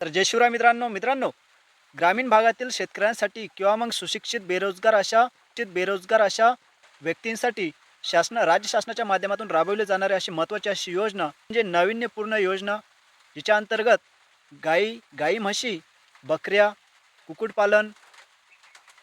तर जय शिवराय मित्रांनो मित्रांनो ग्रामीण भागातील शेतकऱ्यांसाठी किंवा मग सुशिक्षित बेरोजगार अशा शिक्षित बेरोजगार अशा व्यक्तींसाठी शासन राज्य शासनाच्या माध्यमातून राबवली जाणारी अशी महत्त्वाची अशी योजना म्हणजे नाविन्यपूर्ण योजना जिच्या अंतर्गत गाई गाई म्हशी बकऱ्या कुक्कुटपालन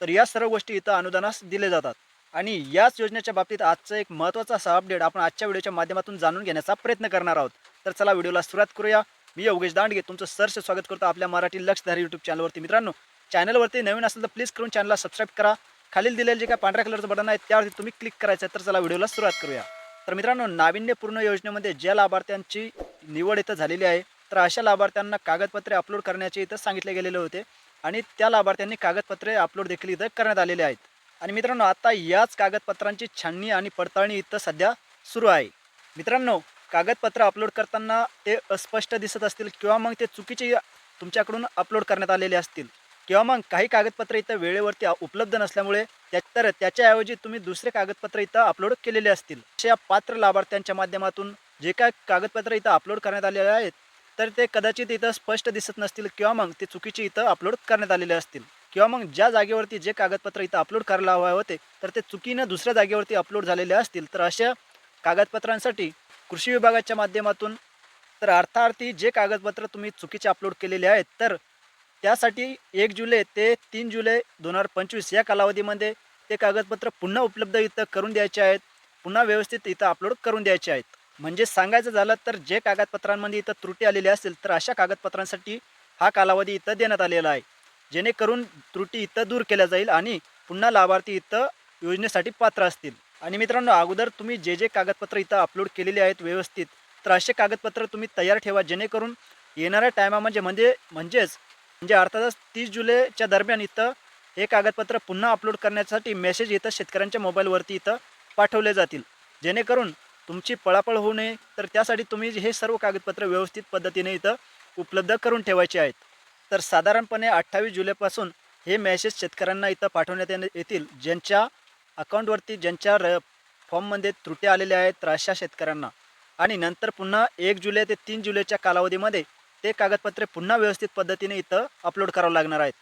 तर या सर्व गोष्टी इथं अनुदानास दिले जातात. आणि याच योजनेच्या बाबतीत आजचं एक महत्त्वाचा असा अपडेट आपण आजच्या व्हिडिओच्या माध्यमातून जाणून घेण्याचा प्रयत्न करणार आहोत. तर चला व्हिडिओला सुरुवात करूया. मी योगेश दांडगे तुमचं सरसे स्वागत करतो आपल्या मराठी लक्षधारी यूट्यूब चॅनलवरती मित्रांनो चॅनलवरती नवीन असेल तर प्लीज करून चॅनलला सबस्क्राईब करा. खालील दिलेलं जे काय पांढऱ्या कलरचं बटन आहे त्यावरती तुम्ही क्लिक करायचं आहे तर चला व्हिडिओला सुरुवात करूया. तर मित्रांनो नाविन्यपूर्ण योजनेमध्ये ज्या लाभार्थ्यांची निवड इथं झालेली आहे तर अशा लाभार्थ्यांना कागदपत्रे अपलोड करण्याचे इथं सांगितले गेलेले होते आणि त्या लाभार्थ्यांनी कागदपत्रे अपलोड देखील इथं करण्यात आलेले आहेत. आणि मित्रांनो आता याच कागदपत्रांची छाननी आणि पडताळणी इथं सध्या सुरू आहे. मित्रांनो कागदपत्र अपलोड करताना ते अस्पष्ट दिसत असतील किंवा मग ते चुकीचे तुमच्याकडून अपलोड करण्यात आलेले असतील किंवा मग काही कागदपत्र इथं वेळेवरती उपलब्ध नसल्यामुळे त्या तर त्याच्याऐवजी तुम्ही दुसरे कागदपत्र इथं अपलोड केलेले असतील. अशा पात्र लाभार्थ्यांच्या माध्यमातून जे काय कागदपत्र इथं अपलोड करण्यात आलेले आहेत तर ते कदाचित इथं स्पष्ट दिसत नसतील किंवा मग ते चुकीचे इथं अपलोड करण्यात आलेले असतील. किंवा मग ज्या जागेवरती जे कागदपत्र इथं अपलोड करायला हवे होते तर ते चुकीनं दुसऱ्या जागेवरती अपलोड झालेले असतील. तर अशा कागदपत्रांसाठी कृषी विभागाच्या माध्यमातून तर अर्थार्थी जे कागदपत्र तुम्ही चुकीचे अपलोड केलेले आहेत तर त्यासाठी एक जुलै ते तीन जुलै दोन हजार पंचवीस या कालावधीमध्ये ते कागदपत्र पुन्हा उपलब्ध इथं करून द्यायचे आहेत पुन्हा व्यवस्थित इथं अपलोड करून द्यायचे आहेत. म्हणजे सांगायचं झालं तर जे कागदपत्रांमध्ये इथं त्रुटी आलेली असेल तर अशा कागदपत्रांसाठी हा कालावधी इथं देण्यात आलेला आहे. जेणेकरून त्रुटी इथं दूर केल्या जाईल आणि पुन्हा लाभार्थी इथं योजनेसाठी पात्र असतील. आणि मित्रांनो अगोदर तुम्ही जे जे कागदपत्र इथं अपलोड केलेले आहेत व्यवस्थित तर असे कागदपत्र तुम्ही तयार ठेवा जेणेकरून येणाऱ्या टायमामध्ये म्हणजे म्हणजेच म्हणजे अर्थातच तीस जुलैच्या दरम्यान इथं हे कागदपत्र पुन्हा अपलोड करण्यासाठी मेसेज इथं शेतकऱ्यांच्या मोबाईलवरती इथं पाठवले जातील. जेणेकरून तुमची पळापळ होऊ नये तर त्यासाठी तुम्ही हे सर्व कागदपत्र व्यवस्थित पद्धतीने इथं उपलब्ध करून ठेवायचे आहेत. तर साधारणपणे अठ्ठावीस जुलैपासून हे मेसेज शेतकऱ्यांना इथं पाठवण्यात येतील ज्यांच्या अकाउंटवरती ज्यांच्या र फॉर्ममध्ये त्रुट्या आलेल्या आहेत तर अशा शेतकऱ्यांना. आणि नंतर पुन्हा एक जुलै ते तीन जुलैच्या कालावधीमध्ये ते कागदपत्रे पुन्हा व्यवस्थित पद्धतीने इथं अपलोड करावं लागणार आहेत.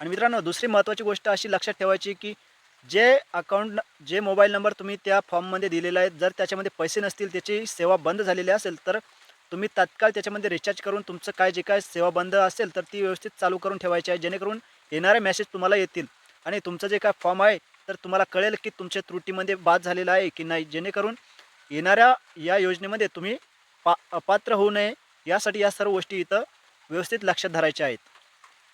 आणि मित्रांनो दुसरी महत्त्वाची गोष्ट अशी लक्षात ठेवायची की जे अकाउंट जे मोबाईल नंबर तुम्ही त्या फॉर्ममध्ये दिलेला आहे जर त्याच्यामध्ये पैसे नसतील त्याची सेवा बंद झालेली असेल तर तुम्ही तात्काळ त्याच्यामध्ये रिचार्ज करून तुमचं काय जे काय सेवा बंद असेल तर ती व्यवस्थित चालू करून ठेवायची आहे जेणेकरून येणारे मेसेज तुम्हाला येतील. आणि तुमचं जे काय फॉर्म आहे तर तुम्हाला कळेल की तुमच्या त्रुटीमध्ये बाद झालेला आहे की नाही. जेणेकरून येणाऱ्या या योजनेमध्ये तुम्ही पा अपात्र होऊ नये. यासाठी या सर्व गोष्टी इथं व्यवस्थित लक्षात धरायच्या आहेत.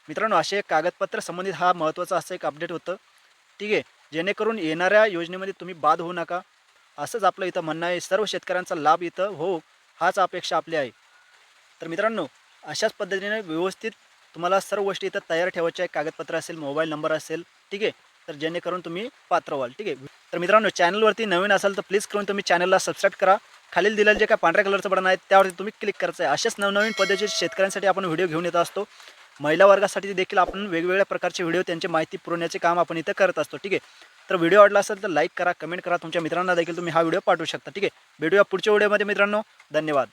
मित्रांनो असे कागदपत्र संबंधित हा महत्त्वाचा असं एक अपडेट होतं. ठीक आहे. जेणेकरून येणाऱ्या योजनेमध्ये तुम्ही बाद होऊ नका. असंच आपलं इथं म्हणणं आहे. सर्व शेतकऱ्यांचा लाभ इथं हो हाच अपेक्षा आपली आहे. तर मित्रांनो अशाच पद्धतीने व्यवस्थित तुम्हाला सर्व गोष्टी इथं तयार ठेवायच्या आहे कागदपत्र असेल मोबाईल नंबर असेल. ठीक आहे. तर जेणेकरून तुम्ही पात्र व्हाल ठीक आहे? तर मित्रांनो चॅनलवरती नवीन असाल तर प्लीज करून तुम्ही चॅनलला सबस्क्राईब करा. खालील दिलेलं जे काय पांढऱ्या कलरचं बटन आहे त्यावरती तुम्ही क्लिक करायचं आहे अशाच नवनवीन पद्धतीचे शेतकऱ्यांसाठी आपण व्हिडिओ घेऊन येत असतो. महिला वर्गासाठी देखील आपण वेगवेगळ्या प्रकारचे व्हिडिओ त्यांची माहिती पुरवण्याचे काम आपण इथं करत असतो ठीक आहे? तर व्हिडिओ आवडला असेल तर लाईक करा कमेंट करा. तुमच्या मित्रांना देखील तुम्ही हा व्हिडिओ पाठवू शकता ठीक आहे? भेटूया पुढच्या व्हिडिओमध्ये मित्रांनो. धन्यवाद.